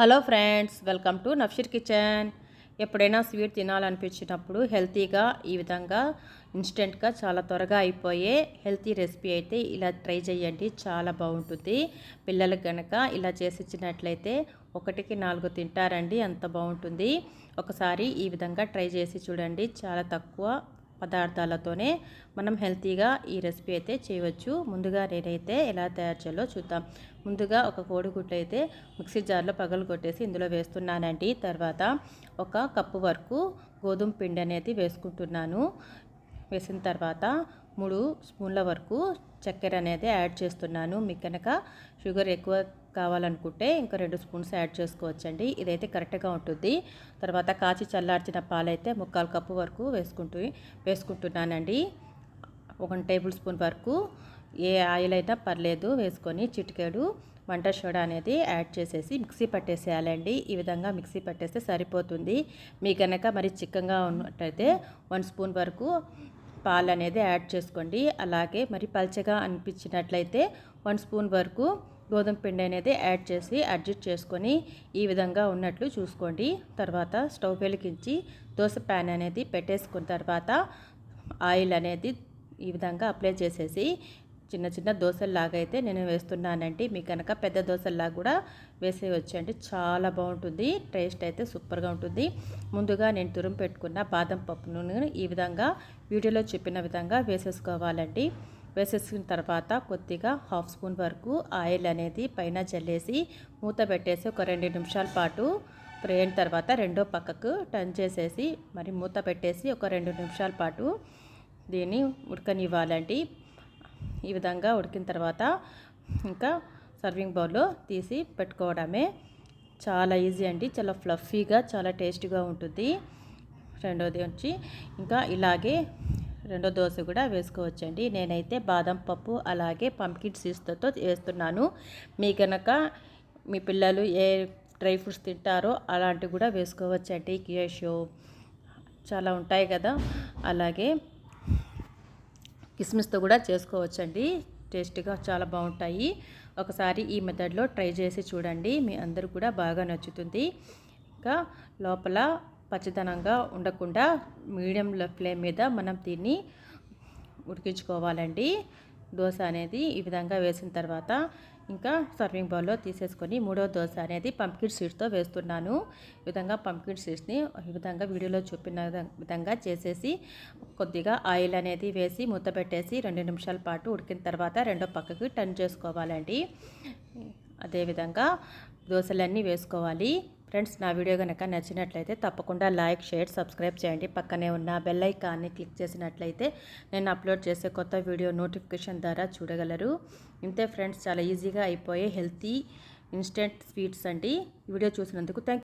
Hello friends welcome to Nafsheer kitchen. ఎప్పుడైనా sweet తినాలనిపించినప్పుడు హెల్తీగా ఈ విధంగా ఇన్స్టెంట్గా చాలా త్వరగా అయిపోయే హెల్తీ రెసిపీ అయితే ఇలా ట్రై చేయండి చాలా బాగుంటుంది. పిల్లలకు కనుక ఇలా చేసి ఇచ్చినట్లయితే ఒకటికి నాలుగు తింటారండి అంత బాగుంటుంది. ఒకసారి ఈ విధంగా ట్రై చేసి చూడండి చాలా తక్కువ పదార్థాలతోనే మనం హెల్తీగా ఈ రెసిపీ అయితే చేయవచ్చు. ముందుగా నేనైతే ఎలా తయారు చేయాలో చూద్దాం. ముందుగా ఒక కోడిగుడ్లు అయితే మిక్సీ జార్లో పగలు కొట్టేసి ఇందులో వేస్తున్నానండి. తర్వాత ఒక కప్పు వరకు గోధుమ పిండి అనేది వేసుకుంటున్నాను. వేసిన తర్వాత మూడు స్పూన్ల వరకు చక్కెర అనేది యాడ్ చేస్తున్నాను. మీకు కనుక షుగర్ ఎక్కువ కావాలనుకుంటే ఇంకా రెండు స్పూన్స్ యాడ్ చేసుకోవచ్చండి. ఇదైతే కరెక్ట్గా ఉంటుంది. తర్వాత కాచి చల్లార్చిన పాలైతే ముక్కాలు కప్పు వరకు వేసుకుంటూ వేసుకుంటున్నానండి. ఒక టేబుల్ స్పూన్ వరకు ఏ ఆయిల్ అయినా పర్లేదు వేసుకొని చిటికేడు వంట సోడా అనేది యాడ్ చేసేసి మిక్సీ పట్టేసేయాలండి. ఈ విధంగా మిక్సీ పట్టేస్తే సరిపోతుంది. మీ కనుక మరి చిక్కగా ఉన్నట్టయితే వన్ స్పూన్ వరకు పాలు అనేది యాడ్ చేసుకోండి. అలాగే మరి పల్చగా అనిపించినట్లయితే వన్ స్పూన్ వరకు గోధుమ పిండి అనేది యాడ్ చేసి అడ్జస్ట్ చేసుకొని ఈ విధంగా ఉన్నట్లు చూసుకోండి. తర్వాత స్టవ్ వెలిగించి దోశ ప్యాన్ అనేది పెట్టేసుకున్న తర్వాత ఆయిల్ అనేది ఈ విధంగా అప్లై చేసేసి చిన్న చిన్న దోశల్లాగా అయితే నేను వేస్తున్నానండి. మీకు కనుక పెద్ద దోశల్లా కూడా వేసేయచ్చండి చాలా బాగుంటుంది. టేస్ట్ అయితే సూపర్గా ఉంటుంది. ముందుగా నేను తురుము పెట్టుకున్న బాదం పప్పు నూనెను ఈ విధంగా వీడియోలో చెప్పిన విధంగా వేసేసుకోవాలండి. వేసేసిన తర్వాత కొద్దిగా హాఫ్ స్పూన్ వరకు ఆయిల్ అనేది పైన చల్లేసి మూత పెట్టేసి ఒక రెండు నిమిషాల పాటు అయిన తర్వాత రెండో పక్కకు టర్న్ చేసేసి మరి మూత పెట్టేసి ఒక రెండు నిమిషాల పాటు దీన్ని ఉడకనివ్వాలండి. ఈ విధంగా ఉడికిన తర్వాత ఇంకా సర్వింగ్ బౌల్లో తీసి పెట్టుకోవడమే చాలా ఈజీ అండి. చాలా ఫ్లఫీగా చాలా టేస్టీగా ఉంటుంది. రెండోది వచ్చి ఇంకా ఇలాగే రెండో దోశ కూడా వేసుకోవచ్చండి. నేనైతే బాదం పప్పు అలాగే పంకిన్ సీడ్స్తో వేస్తున్నాను. మీ కనుక మీ పిల్లలు ఏ డ్రై ఫ్రూట్స్ తింటారో అలాంటివి కూడా వేసుకోవచ్చండి. కేషో చాలా ఉంటాయి కదా. అలాగే కిస్మిస్తో కూడా చేసుకోవచ్చండి. టేస్ట్గా చాలా బాగుంటాయి. ఒకసారి ఈ మెథడ్లో ట్రై చేసి చూడండి. మీ అందరూ కూడా బాగా నచ్చుతుంది. ఇంకా లోపల పచ్చదనంగా ఉండకుండా మీడియం ఫ్లేమ్ మీద మనం దీన్ని ఉడికించుకోవాలండి. దోశ అనేది ఈ విధంగా వేసిన తర్వాత ఇంకా సర్వింగ్ బౌల్లో తీసేసుకొని మూడో దోశ అనేది పంప్కిన్ సీడ్స్తో వేస్తున్నాను. ఈ విధంగా పంకిడ్ సీడ్స్ని ఈ విధంగా వీడియోలో చూపిన విధంగా చేసేసి కొద్దిగా ఆయిల్ అనేది వేసి మూత పెట్టేసి రెండు నిమిషాల పాటు ఉడికిన తర్వాత రెండో పక్కకి టర్న్ చేసుకోవాలండి. అదేవిధంగా దోశలన్నీ వేసుకోవాలి. ఫ్రెండ్స్ నా వీడియో కనుక నచ్చినట్లయితే తప్పకుండా లైక్ షేర్ సబ్స్క్రైబ్ చేయండి. పక్కనే ఉన్న బెల్ ఐకాన్ని క్లిక్ చేసినట్లయితే నేను అప్లోడ్ చేసే కొత్త వీడియో నోటిఫికేషన్ ద్వారా చూడగలరు. ఇంతే ఫ్రెండ్స్ చాలా ఈజీగా అయిపోయే హెల్తీ ఇన్స్టెంట్ స్వీట్స్ అండి. వీడియో చూసినందుకు థ్యాంక్